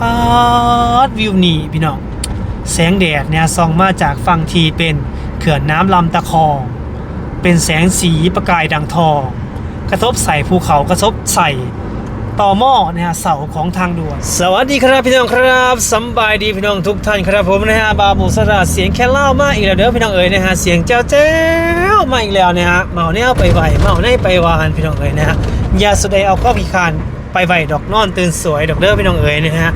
ปาดวิวนี่พี่น้องแสงแดดเนี่ยส่องมาจากฝั่งทีเป็นเขื่อนน้ำลำตะคอง เป็นแสงสีประกายดังทอง กระทบใส่ภูเขากระทบใส่ต่อหม้อนะฮะเสาของทางด่วนสวัสดีครับพี่น้องครับสบายดีพี่น้องทุกท่านครับผมนะฮะบาบูสราเสียงแค่เล่ามากอีกแล้วเด้อพี่น้องเอ๋ยนะฮะเสียงเจ้าเจ้ามาอีกแล้วนะฮะเมาแนวไปไหวเมาแนไปวานพี่น้องเอ๋ยนะฮะอยาสุดใดเอาข้อพิคาน ไปไหวดอกนอนตื่นสวยดอกเด้อพี่น้องเอ๋ยนะฮะ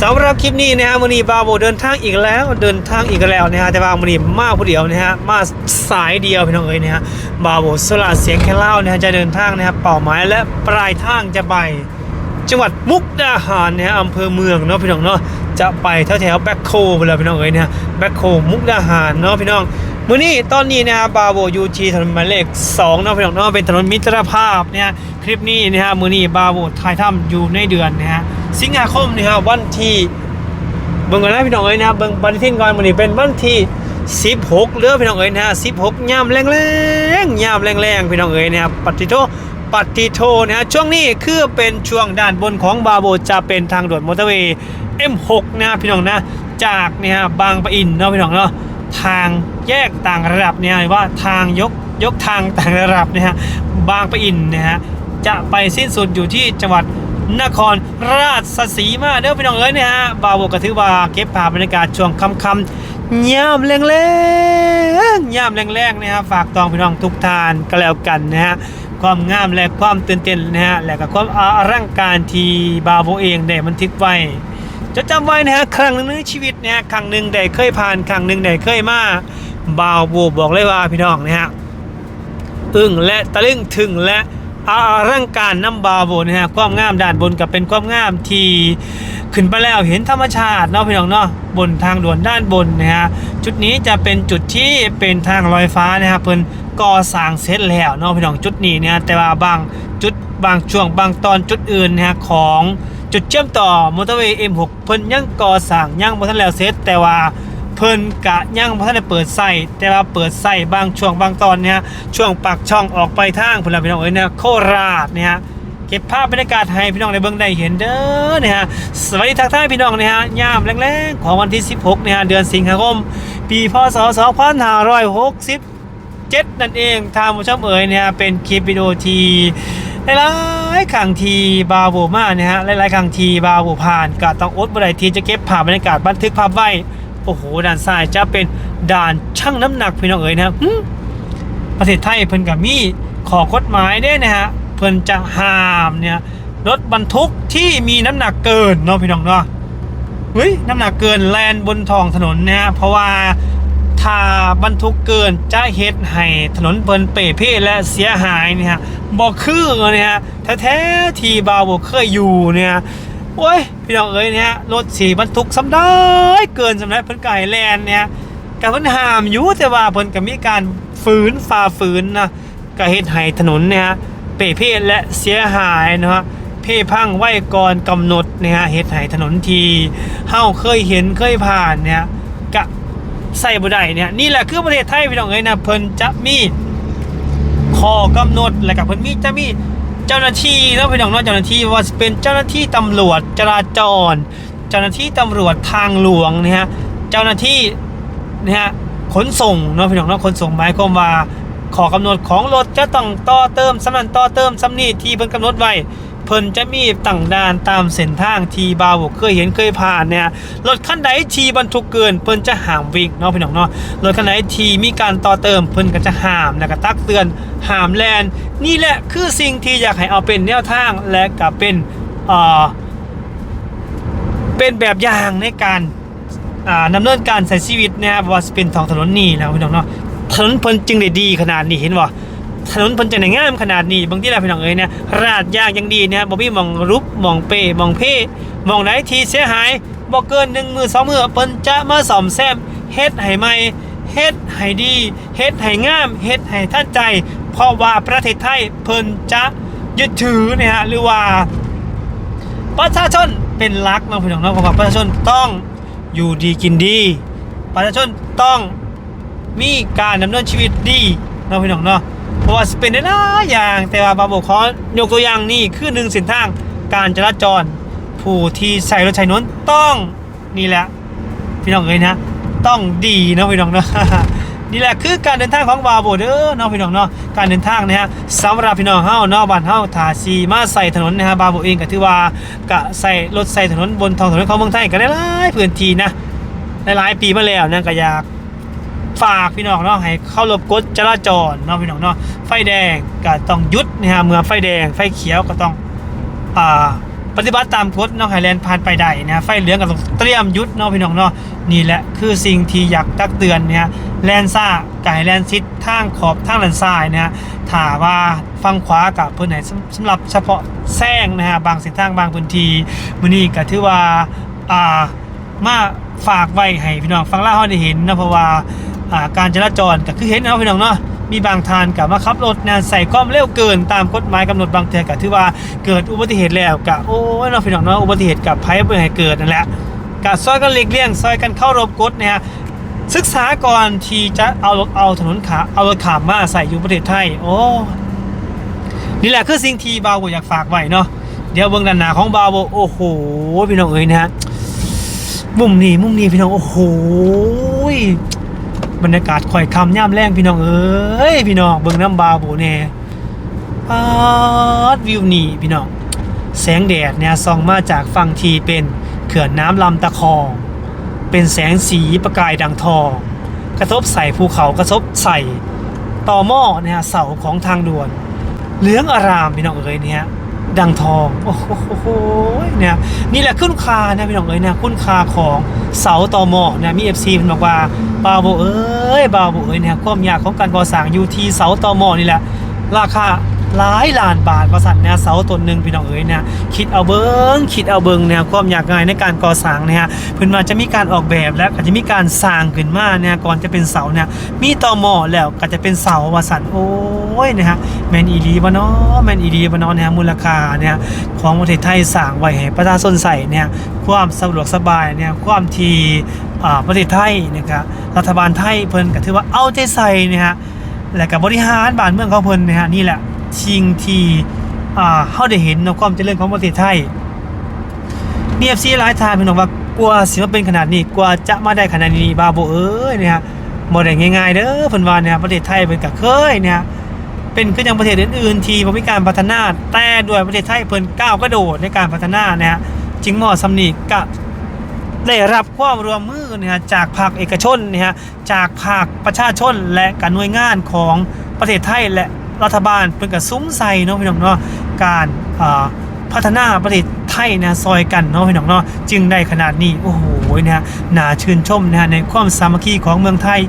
สำหรับคลิปนี้นะฮะวันนี้บาโบเดินทางอีกแล้วเดินทางอีกแล้วนะฮะแต่ว่าวันนี้มาผู้เดียวนะฮะมาสายเดียวพี่น้องเอ๋ยนะฮะบาโบสราเสียงแค่เล่านะฮะจะเดินทางนะฮะเป้าหมายและปลายทางจะไปจังหวัดมุกดาหารนะฮะอำเภอเมืองเนาะพี่น้องเนาะจะไปแถวแถวแบ็คโคไปเลยพี่น้องเอ้ยนะฮะแบ็คโคมุกดาหารเนาะพี่น้อง มื้อนี้ตอนนี้นะฮะบาโบยูทีถนนหมายเลข2เนะพี่น้องเนาะเป็นถนนมิตรภาพเนี่ยฮะคลิปนี้นะฮะมื้อนี้บาโบถ่ายทำอยู่ในเดือนนะฮะสิงหาคมนะฮะวันที่เบิ่งก่อนนะพี่น้องเอ้ยนะเบิ่งปฏิทินก่อนมื้อนี้เป็นวันที่ 16เด้อพี่น้องเอ้ยนะฮะ16ยามแรงๆยามแรงๆพี่น้องเอ้ยนะครับปฏิโทปฏิโทนะฮะช่วงนี้คือเป็นช่วงด้านบนของบาโบจะเป็นทางด่วนมอเตอร์เวย์ M6 นะพี่น้องนะจากเนี่ยฮะบางปะอินเนาะพี่น้องเนาะทาง แยกต่างระดับเนี่ยว่าทางยกยกทางต่างระดับเนี่ยฮะบางปะอินนะฮะจะไปสิ้นสุดอยู่ที่จังหวัดนครราชสีมาเด้อพี่น้องเอ้ยเนี่ยฮะบาวกกระถือว่าเก็บภาพบรรยากาศช่วงค่ำๆย่ามแรงๆย่ามแรงๆนะฮะฝากตองพี่น้องทุกทานก็แล้วกันนะฮะความงามและความตื่นเต้นนะฮะและก็ความอลังการที่บาโวเองได้บันทึกไว้จะจำไว้นะฮะครั้งหนึ่งในชีวิตนะฮะครั้งหนึ่งได้เคยผ่านครั้งหนึ่งได้เคยมา บาวโบบอกเลยว่าพี่น้องนะฮะอึ้งและตะลึงถึงและอาร่างการน้ำบาโบนะฮะความงามด้านบนกับเป็นความงามที่ขึ้นไปแล้วเห็นธรรมชาติเนาะพี่น้องเนาะบนทางด่วนด้านบนนะฮะจุดนี้จะเป็นจุดที่เป็นทางลอยฟ้านะฮะเพิ่นก่อสร้างเสร็จแล้วเนาะพี่น้องจุดนี้เนี่ยแต่ว่าบางจุดบางช่วงบางตอนจุดอื่นนะฮะของจุดเชื่อมต่อมอเตอร์เวย์ M6 เพิ่นยังก่อสร้างยังบ่ทันแล้วเสร็จแต่ว่า เพิ่นกะยังบ่ทันได้เปิดใส่แต่ว่าเปิดใส่บางช่วงบางตอนเนี่ยช่วงปากช่องออกไปทางพล่ะพี่น้องเอ้ยเนี่ยโคราชเนี่ยฮะเก็บภาพบรรยากาศให้พี่น้องได้เบิ่งได้เห็นเด้อเนี่ยฮะสวัสดีทักทายพี่น้องเนี่ยฮะยามแรงๆของวันที่ 16เนี่ยฮะเดือนสิงหาคม ปีพศ 2567 นั่นเองทางผู้ชมเอ๋ยเนี่ยฮะเป็นคลิปวิดีโอทีหลายๆครั้งทีบาโวมาเนี่ยฮะหลายๆครั้งทีบาโวผ่านก็ต้องอดบ่ได้ที่จะเก็บภาพบรรยากาศบันทึกภาพไว้ โอ้โหด่านซ้ายจะเป็นด่านช่างน้ำหนักพี่น้องเอ๋ยนะครับประเทศไทยเพิ่นกับมีขอกฎหมายเด้นะฮะเพิ่นจะห้ามเนี่ยรถบรรทุกที่มีน้ำหนักเกินเนาะพี่น้องเนาะเฮ้ยน้ำหนักเกินแลนบนท้องถนนนะฮะเพราะว่าถ้าบรรทุกเกินจะเฮ็ดให้ถนนเพิ่นเปเพ่และเสียหายเนี่ยฮะบ่คือเนี่ยแท้ๆที่บาวบ่เคยอยู่เนี่ย โอ้ยพี่น้องเอ้ยเนี่ยรถสีบรรทุกสำได้เกินสำได้เพิ่นไก่แลนเนี่ยกับเพิ่นห้ามอยู่แต่ว่าเพิ่นก็มีการฝืนฝ่าฝืนนะก็เฮ็ดให้ถนนเนี่ยเปเพศและเสียหายนะฮะเพ่พังไว้ก่อนกำหนดเนี่ยฮะเฮ็ดให้ถนนที่เฮาเคยเห็นเคยผ่านเนี่ยก็ใส่บ่ได้เนี่ยนี่แหละคือประเทศไทยพี่น้องเอ้ยนะเพิ่นจะมีข้อกำหนดและกับเพิ่นมีจะมี เจ้าหน้าที่แล้วพี่น้องเนาะเจ้าหน้าที่ว่าเป็นเจ้าหน้าที่ตำรวจจราจร เจ้าหน้าที่ตำรวจทางหลวงนะฮะเจ้าหน้าที่นะฮะขนส่งเนาะพี่น้องเนาะขนส่งหมายความว่าขอกำหนดของรถจะต้องต่อเติมสำนันต่อเติมสำนีที่เพิ่นกำหนดไว้ เพิ่นจะมีตั้งด่านตามเส้นทางที่บาวเคยเห็นเคยผ่านเนี่ยรถคันใดที่บรรทุกเกินเพิ่นจะห้ามวิ่งเนาะพี่น้องเนาะรถคันไหนที่มีการต่อเติมเพิ่นก็จะห้ามแล้วก็ตักเตือนห้ามแลนนี่แหละคือสิ่งที่อยากให้เอาเป็นแนวทางและก็เป็นเอ่อเป็นแบบอย่างในการอ่าดำเนินการใช้ชีวิตนะครับว่าเป็นท้องถนนนี่แล้วพี่น้องเนาะถนนเพิ่นจึงได้ดีขนาดนี้เห็นบ่ ถนนเพิ่นจะได้งามขนาดนี้บางที่เราพี่น้องเอ้ยเนี่ยราดยางยังดีเนี่ยบ่มีมองรุบมองเปหมองเพ่มองไหนที่เสียหายบ่เกินหนึ่งมือสองมือเพิ่นจะมาซ่อมแซมเฮ็ดให้ใหม่เฮ็ดให้ดีเฮ็ดให้งามเฮ็ดให้ท่านใจ เพราะว่าประเทศไทยเพิ่นจะยึดถือเนี่ยฮะหรือว่าประชาชนเป็นหลักเนาะพี่น้องเนาะเพราะว่าประชาชนต้องอยู่ดีกินดี ประชาชนต้องมีการดำเนินชีวิตดีเนาะพี่น้องเนาะ เพราะว่าสิเป็นได้หลายอย่าง แต่ว่าบาบอกขอยกตัวอย่างนี่คือหนึ่งเส้นทางการจราจร ผู้ที่ใช้รถใช้นนต้องนี่แหละพี่น้องเอ้ยนะ ต้องดีเนาะพี่น้องเนาะนี่แหละคือการเดินทางของบาโบเด้อเนาะพี่น้องเนาะการเดินทางนะฮะสำหรับพี่น้องเฮาเนาะบ้านเฮาถาซีมาใส่ถนนนะฮะบาโบเองก็ถือว่ากะใส่รถใส่ถนนบนท้องถนนของเมืองไทยก็ได้หลายพื้นที่นะหลายปีมาแล้วนะก็อยาก ฝากพี่น้องเนาะให้เข้ารบกฎจราจรเนาะพี่น้องเนาะไฟแดงก็ต้องหยุดนะฮะเมื่อไฟแดงไฟเขียวก็ต้องอ่าปฏิบัติตามกฎเนาะไฮแลนด์ผ่านไปได้นะไฟเหลืองก็ต้องเตรียมหยุดเนาะพี่น้องเนาะนี่แหละคือสิ่งที่อยากตักเตือนเนี่ยแลนซ่ากับไฮแลนด์ซิดทางขอบทางแลนซ้ายนะฮะถ้าว่าฟังขวากับเพื่อนไหนสำหรับเฉพาะแซงนะฮะบางเส้นทางบางพื้นที่มื้อนี้ก็ถือว่าอ่ามาฝากไว้ให้พี่น้องฟังล่าให้ได้เห็นนะเพราะว่า อ่าการจราจรก็คือเห็นนะพี่น้องเนาะมีบางทานกับมาขับรถนะใส่ความเร็วเกินตามกฎหมายกำหนดบางเทือก็ถือว่าเกิดอุบัติเหตุแล้วกะโอ้ยเน้องพี่น้องเนาะอุบัติเหตุกับภัยเพื่อให้เกิดนั่นแหละกะซอยกันเลีกเลี่ยงซอยกันเข้ารบกฎนะฮะศึกษาก่อนที่จะเอารถเอาถนนขาเอารถขามมาใส่อยู่ประเทศไทยโอ้นี่แหละคือสิ่งที่บาวโบอยากฝากไว้เนาะเดี๋ยวเบื้องด้านหน้าของบาวโบโอ้โหพี่น้องเอ้ยนะฮะมุมนี้มุมนี้พี่น้องโอ้โห บรรยากาศข่อยคำย่ามแรงพี่น้องเอ้ยพี่น้องเบิ่งน้ำบาโบแน่ปาดวิวนี่พี่น้องแสงแดดเนี่ยส่องมาจากฝั่งทีเป็นเขื่อนน้ำลำตะคอง เป็นแสงสีประกายดังทอง กระทบใส่ภูเขากระทบใส่ต่อหม้อเนี่ยเสาของทางด่วน เหลืองอารามพี่น้องเอ้ยเนี่ย ดังทอง โอ้โหเนี่ยนี่แหละคุณค่านะพี่น้องเอ้ยนะคุณค่าของเสาต่อหม้อเนี่ยมีเอฟซีมันบอกว่าบาวโบเอ้ยบาวโบเอ้ยเนี่ยความยากของการก่อสร้างอยู่ที่เสาต่อหม้อนี่แหละราคา หลายล้านบาทประสันเนี่ยเสาต้นหนึ่งพี่น้องเอ๋ยเนี่ยคิดเอาเบิงคิดเอาเบิงเนี่ยความยากง่ายในการก่อสร้างเนี่ยเพิ่นว่าจะมีการออกแบบแล้วก็จะมีการสร้างขึ้นมาเนี่ยก่อนจะเป็นเสาเนี่ยมีต่อหม้อแล้วก็จะเป็นเสาว่าสันโอ้ยนะฮะแมนอีดีบ่เนาะแมนอีดีบ่เนาะเนี่ยมูลค่าเนี่ยของประเทศไทยสร้างไว้ให้ประชาชนใส่เนี่ยความสะดวกสบายเนี่ยความทีอ่าประเทศไทยนะครับรัฐบาลไทยเพิ่นก็ถือว่าเอาใจใส่เนี่ยฮะและกับบริหารบ้านเมืองของเพิ่นนะฮะนี่แหละ สิ่งที่อ่าเฮาได้เห็นเนความเจริญของประเทศไทยมี FC หลายทางพี่น้องว่ากลัวสิมาเป็นขนาดนี้กว่าจะมาได้ขนาดนี้บาโบเอ้ยเนี่ยฮะบ่ได้ง่ายๆเด้อเพิ่นว่าเนี่ยประเทศไทยเพิ่นก็เคยเนี่ยเป็นคือจังประเทศอื่นๆ ที่บ่มีการพัฒนาแต่ด้วยประเทศไทยเพิ่นก้าวกระโดดในการพัฒนานะฮะจึงเหมาะสำนีกับได้รับความร่วมมือนะฮะจากภาคเอกชนนะฮะจากภาคประชาชนและการหน่วยงานของประเทศไทยและ รัฐบาลเป็นกับซุ้มใส่เนาะพี่น้องเนาะการพัฒนาประเทศไทยนะซอยกันเนาะพี่น้องเนาะจึงได้ขนาดนี้โอ้โหนะฮะน่าชื่นชมนะฮะในความสามัคคีของเมืองไทย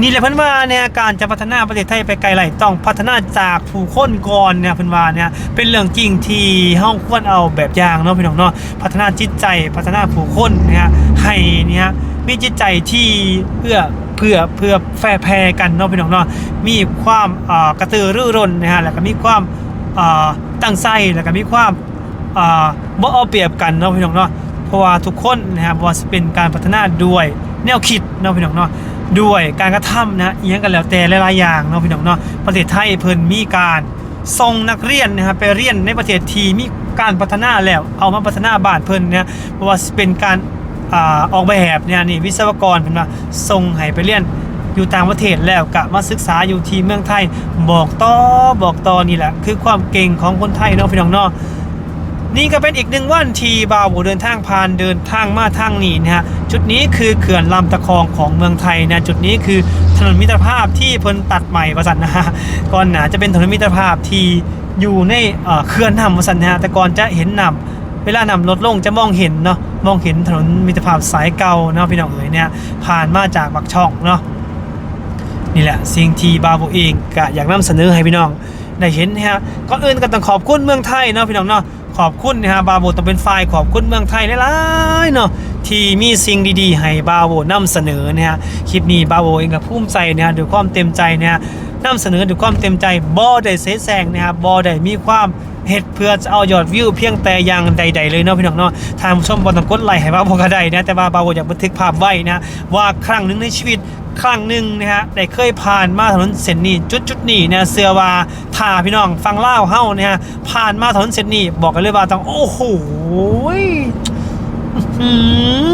นี่แหละเพิ่นว่าเนี่ยการจะพัฒนาประเทศไทยไปไกลไหลต้องพัฒนาจากผู้คนก่อนเนี่ยเพิ่นว่าเนี่ยเป็นเรื่องจริงที่เฮาควรเอาแบบอย่างเนาะพี่น้องเนาะพัฒนาจิตใจพัฒนาผู้คนนะฮะให้เนี่ยมีจิตใจที่เพื่อ เพื่อเพื่อแฟร์แพรกันเนาะพี่น้องเนาะมีความกระตือรือร้นนะฮะแล้วก็มีความตั้งใจแล้วก็มีความบ่เอาเปรียบกันเนาะพี่น้องเนาะเพราะว่าทุกคนนะครับว่าจะเป็นการพัฒนาด้วยแนวคิดเนาะพี่น้องเนาะด้วยการกระทำนะเอียงกันแล้วแต่หลายๆอย่างเนาะพี่น้องเนาะประเทศไทยเพิ่นมีการส่งนักเรียนนะครับไปเรียนในประเทศที่มีการพัฒนาแล้วเอามาพัฒนาบ้านเพิ่นเนี่ยเพราะว่าเป็นการ อออกแบบเนี่ยนี่วิศวกรเพิ่นว่าส่งให้ไปเรียนอยู่ต่างประเทศแล้วกะมาศึกษาอยู่ที่เมืองไทยบอกต่อบอกต่อนี่แหละ คือความเก่งของคนไทยเนาะพี่น้องเนาะนี่ก็เป็นอีกหนึ่งวันที่บ่าวเดินทางผ่านเดินทางมาทางนี้นะฮะจุดนี้คือเขื่อนลำตะคองของเมืองไทยนะจุดนี้คือถนนมิตรภาพที่เพิ่นตัดใหม่ประสันนะฮะก่อนหนาจะเป็นถนนมิตรภาพที่อยู่ในเขื่อนนำประสันนะฮะแต่ก่อนจะเห็นนำเวลานำรถลงจะมองเห็นเนาะ มองเห็นถนนมิตรภาพสายเก่าเนาะพี่น้องเอ๋ยเนี่ยผ่านมาจากบักช่องเนาะนี่แหละสิ่งที่บาโบเองก็อยากนำเสนอให้พี่น้องได้เห็นนะฮะก่อนอื่นก็ต้องขอบคุณเมืองไทยเนาะพี่น้องเนาะขอบคุณนะฮะบาโบต้องเป็นฝ่ายขอบคุณเมืองไทยหลายๆเนาะที่มีสิ่งดีๆ ให้บาโบนำเสนอนะฮะคลิปนี้บาโบเองก็ภูมิใจนะฮะด้วยความเต็มใจนะฮะนำเสนอด้วยความเต็มใจบ่ได้เสแสร้งนะฮะบ่ได้มีความ เฮ็ดเพื่อจะเอายอดวิวเพียงแต่อย่างใด ๆ เลยเนาะพี่น้องเนาะทางผู้ชมบ่ต้องกดไลค์ให้ว่าบ่ก็ได้นะแต่ว่าบาวอยากบันทึกภาพไว้นะว่าครั้งหนึ่งในชีวิตครั้งหนึ่งนะฮะได้เคยผ่านมาถนนเส้นนี้จุดจุดๆนี้นะเสือว่าถ้าพี่น้องฟังเล่าเฮาเนี่ยฮะผ่านมาถนนเส้นนี้บอกกันเลยว่าต้องโอ้โหอื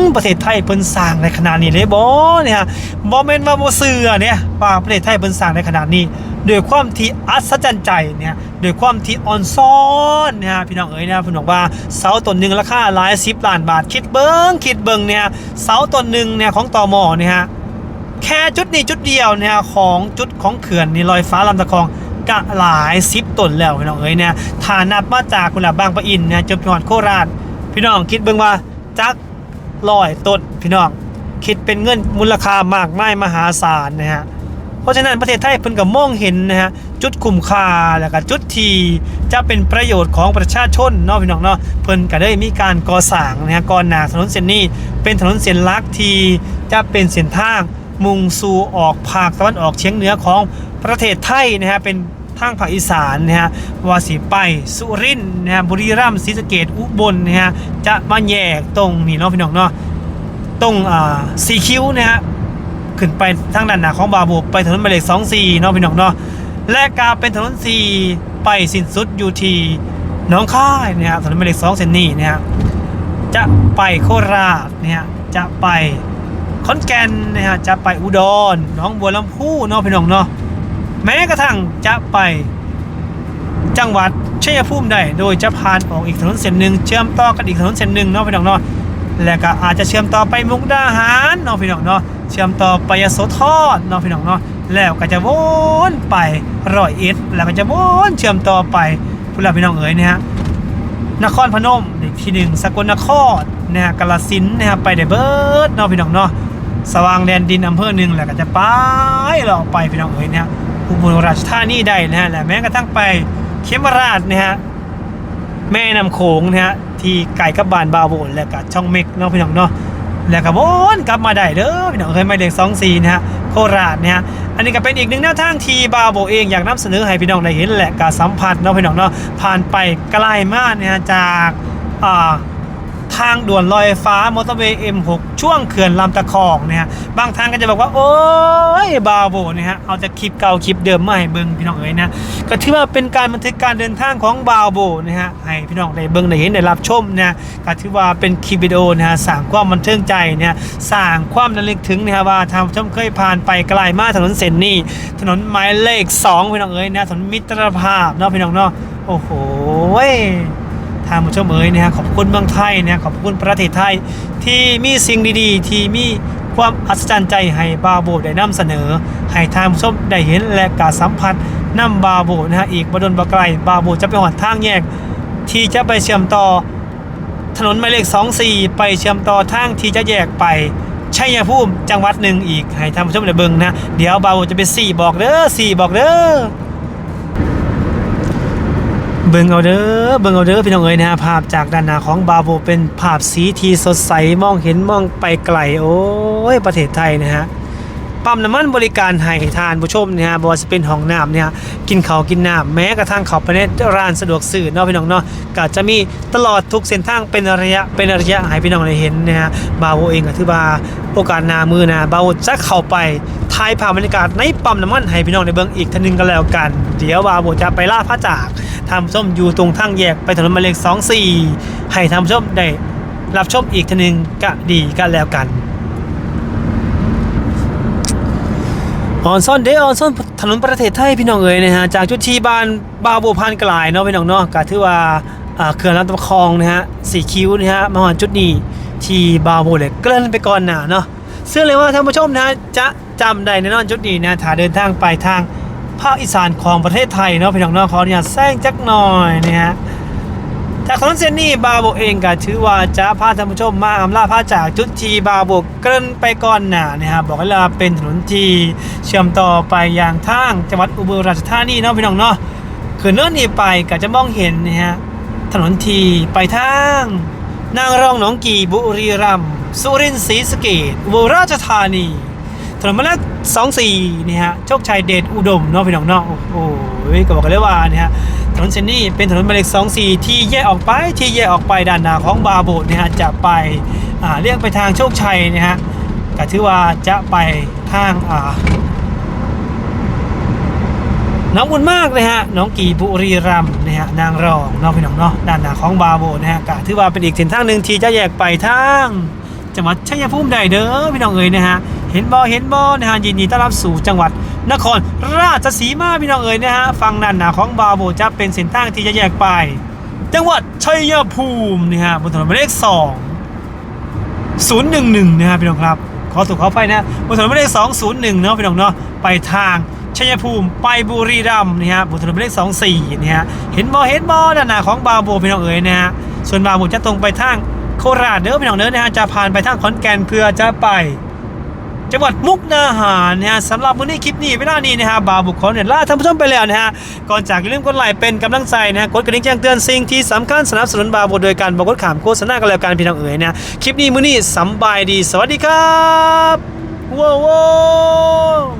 มประเทศไทยเพิ่นสร้างในขนาดนี้เลยบ่เนี่ยบ่แม่นว่าบ่เสือเนี่ยว่าประเทศไทยเพิ่นสร้างในขนาดนี้ ด้วยความที่อัศจรรย์ใจเนี่ยด้วยความที่อ่อนซ้อนเนี่ยฮะพี่น้องเอ๋ยนะเพิ่นบอกว่าเสาต้นหนึ่งราคาหลาย10ล้านบาท คิดเบิ่งคิดเบิ่งเนี่ยเสาต้นหนึ่งเนี่ยของตอมเนี่ยฮะแค่จุดนี้จุดเดียวเนี่ยของจุดของเขื่อนนี่ลอยฟ้าลำตะคองกะหลาย10ต้นแล้วพี่น้องเอ๋ยเนี่ยถ้านับมาจากคุณล่ะบางปะอินเนี่ยจนไปฮอดโคราช พี่น้องคิดเบิ่งว่าจักร้อยต้นพี่น้องคิดเป็นเงินมูลค่ามากมายมหาศาลนะฮะ เพราะฉะนั้นประเทศไทยเพิ่นก็มองเห็นนะฮะจุดคุ้มค่าแล้วก็จุดที่จะเป็นประโยชน์ของประชาชนเนาะพี่น้องเนาะเพิ่นก็ได้มีการก่อสร้างนะฮะก่อนหน้าถนนเส้นนี้ เป็นถนนเส้นหลักที่จะเป็นเส้นทางมุ่งสู่ออกภาคตะวันออกเฉียงเหนือของประเทศไทยนะฮะเป็นทางภาคอีสานนะฮะวาสีไปสุรินทร์นะฮะบุรีรัมย์ศรีสะเกดอุบลนะฮะจะมาแยกตรงนี่เนาะพี่น้องเนาะตรงอ่าสีคิ้วนะฮะ ขึ้นไปทางด้านหน้าของบาโบไปถนนหมายเลขสองสี่เนาะพี่น้องเนาะและกาเป็นถนนสี่ไปสิ้นสุดอยู่ที่น้องค่ายนะฮะถนนหมายเลขสองเส้นนี้นะฮะจะไปโคราชนะฮะจะไปขอนแก่นนะฮะจะไปอุดรหน้องบัวลำพูเนาะพี่น้องเนาะแม้กระทั่งจะไปจังหวัดชัยภูมิได้ โดยจะผ่านออกอีกถนนเส้นหนึ่งเชื่อมต่อกันอีกถนนเส้นหนึ่งเนาะพี่น้องเนาะ และก็อาจจะเชื่อมต่อไปมุกดาหารเนาะพี่น้องเนาะเชื่อมต่อไปยโสธรเนาะพี่น้องเนาะแล้วก็จะวนไปร้อยเอ็ดแล้วก็จะวนเชื่อมต่อไปพูดแล้วพี่น้องเอ๋ยนะฮะนครพนมอีกทีหนึ่งสกลนครนะฮะกาฬสินนะฮะไปได้เบิร์ดเนาะพี่น้องเนาะสว่างแดนดินอำเภอหนึ่งแล้วก็จะไปเราไปพี่น้องเอ๋ยเนี่ยอุบลราชธานีได้นะฮะและแม้กระทั่งไปเขมราชนะฮะแม่น้ำโขงนะฮะ ที่ไก่กับบานบาโบนและกับช่องเมกเนาะพี่น้องเนาะแล้วก็วนกลับมาได้เด้อพี่น้องเคยมาเด็กสองสี่นะฮะโคราชเนี่ยอันนี้ก็เป็นอีกหนึ่งแนวทางทีบาโบเองอยากนำเสนอให้พี่น้องได้เห็นแหละการสัมผัสเนาะพี่น้องเนาะผ่านไปไกลมากนะฮะจากอ่า ทางด่วนลอยฟ้ามอเตอร์เวย์ M6 ช่วงเขื่อนลำตะคองเนี่ยฮะบางทางก็จะบอกว่า โอ้ยบาโบเนี่ยฮะเอาแต่คลิปเก่าคลิปเดิมมาให้เบิ่งพี่น้องเอ๋ยนะก็ถือว่าเป็นการบันทึกการเดินทางของบาโบนะฮะให้พี่น้องได้เบิ่งได้เห็นได้รับชมนะก็ถือว่าเป็นคลิปวิดีโอนะฮะสร้างความบันเทิงใจเนี่ยสร้างความระลึกถึงนะฮะว่าทางชมเคยผ่านไปไกลมากถนนเส้นนี้ถนนหมายเลข2พี่น้องเอ๋ยนะถนนมิตรภาพเนาะพี่น้องเนาะโอ้โห ทางผู้ชมเอ๋ยนะฮะขอบคุณเมืองไทยนะขอบคุณประเทศไทย ที่มีสิ่งดีๆ ที่มีความอัศจรรย์ใจให้บาโบได้นำเสนอ ให้ทางผู้ชมได้เห็นและการสัมผัสนำบาโบนะฮะอีกบดลบไกลบาโบจะไปหอดทางแยก ที่จะไปเชื่อมต่อถนนหมายเลข 24 ไปเชื่อมต่อทางที่จะแยกไปชัยภูมิจังหวัดหนึ่งอีกให้ทางผู้ชมได้เบิ่งนะ เดี๋ยวบาโบจะไปสี่บอกเด้อสี่บอกเด้อ เบิ่งเอาเด้อเบิ่งเอาเด้อพี่น้องเอ๋ยนะฮะภาพจากด้านหน้าของบาโบเป็นภาพสีทีสดใสมองเห็นมองไปไกลโอ้ยประเทศไทยนะฮะปั๊มน้ำมันบริการให้ทานผู้ชมเนี่ยฮะบ่ว่าจะเป็นห้องน้ำเนี่ยกินข้าวกินน้ำแม้กระทั่งเข้าไปในร้านสะดวกซื้อเนาะพี่น้องเนาะก็จะมีตลอดทุกเส้นทางเป็นระยะเป็นระยะให้พี่น้องได้เห็นนะฮะบาโบเองก็ถือว่าโอกาสหน้ามือนะบาโบจะเข้าไปถ่ายภาพบรรยากาศในปั๊มน้ำมันให้พี่น้องได้เบิ่งอีกเทีนึงก็แล้วกัน เดี๋ยวบาโบจะไปล่าพระจาก ทำส้มอยู่ตรงทางแยกไปถนนหมายเลข24 ให้ทำส้มได้รับชมอีกทีนึงก็ดีก็แล้วกันออนซ่อนเดออนซ่อนถนนประเทศไทยพี่น้องเอ๋ยนะฮะจากจุดที่บ้านบาวบัวพานกลายเนาะพี่น้องเนาะก็ถือว่าอ่าเขื่อนลำตะคองนะฮะสีคิ้วนะฮะมาหอนจุดนี้ที่บาวบัวเลยเกลื่อนไปก่อนหนาเนาะเชื่อเลยว่าท่านผู้ชมนะจะจำได้แน่นอนจุดนี้นะถ้าเดินทางไปทาง ภาคอีสานของประเทศไทยเนาะพี่น้องเนาะขออนุญาตแซงจักหน่อยนะฮะจากถนนเส้นนี้บาโบเองก็ถือว่าจะพาท่านผู้ชมมาอำลาพาจากจุดทีบาโบเกริ่นไปก่อนหน้านะฮะบอกเว่าเป็นถนนทีเชื่อมต่อไปยังทางจังหวัดอุบลราชธานีเนาะพี่น้องเนาะคือเนื้อนี้ไปก็จะมองเห็นนะฮะถนนทีไปทางนางรองหนองกีบุรีรัมย์สุรินทร์ศรีสะเกษอุบลราชธานีถนนมายเลข สองสี่นี่ฮะโชคชัยเดชอุดมเนาะพี่น้องเนาะโอ้โหก็บอกกันเลยว่าเนี่ยฮะถนนเส้นนี้เป็นถนนหมายเลข24ที่แยกออกไปที่แยกออกไปด้านหน้าของบาโบดนะฮะจะไปอ่าเลี่ยงไปทางโชคชัยนะฮะก็ถือว่าจะไปทางอ่าน้องบุญมากเลยฮะน้องกีบุรีรัมนะฮะนางรองน้องพี่น้องเนาะด้านหน้าของบาโบนะฮะก็ถือว่าเป็นอีกเส้นทางหนึ่งที่จะแยกไปทางจังหวัดชัยภูมิได้เด้อพี่น้องเอ๋ยนะฮะ เห็นบอเห็นบอนะฮะยินดีต้อนรับสู่จังหวัด นครราชสีมาพี่น้องเอ๋ยนะฮะฟังด้านหน้าของบาโบจะเป็นเส้นทางที่จะแยกไป จังหวัดชัยภูมินะฮะบนถนนหมายเลขสองศูนย์หนึ่งหนึ่งนะฮะพี่น้องครับ ขอถูกขอไปนะบนถนนหมายเลขสองศูนย์หนึ่งเนาะพี่น้องเนาะไปทางชัยภูมิไปบุรีรัมย์นะฮะบนถนนหมายเลขสองสี่นะฮะเห็นบอเห็นบอด้านหน้าของบาโบพี่น้องเอ๋ยนะฮะส่วนบาโบจะตรงไปทางโคราชเด้อพี่น้องเด้อนะฮะจะผ่านไปทางขอนแก่นเพื่อจะไป จังหวัดมุกดาหารนะฮะสำหรับวันนี้คลิปนี้เวลานี้นะฮะบาบุคคลเนี่ยล่าท่านผู้ชมไปแล้วนะฮะก่อนจากอย่าลืมกดไลค์เป็นกำลังใจนะฮะกดกระดิ่งแจ้งเตือนสิ่งที่สำคัญสนับสนุนบาบุโดยการบอกกดขามโฆษณากันแล้วกันพี่น้องเอ๋ยนะคลิปนี้มื้อนี้สำบายดี สวัสดีครับว้าว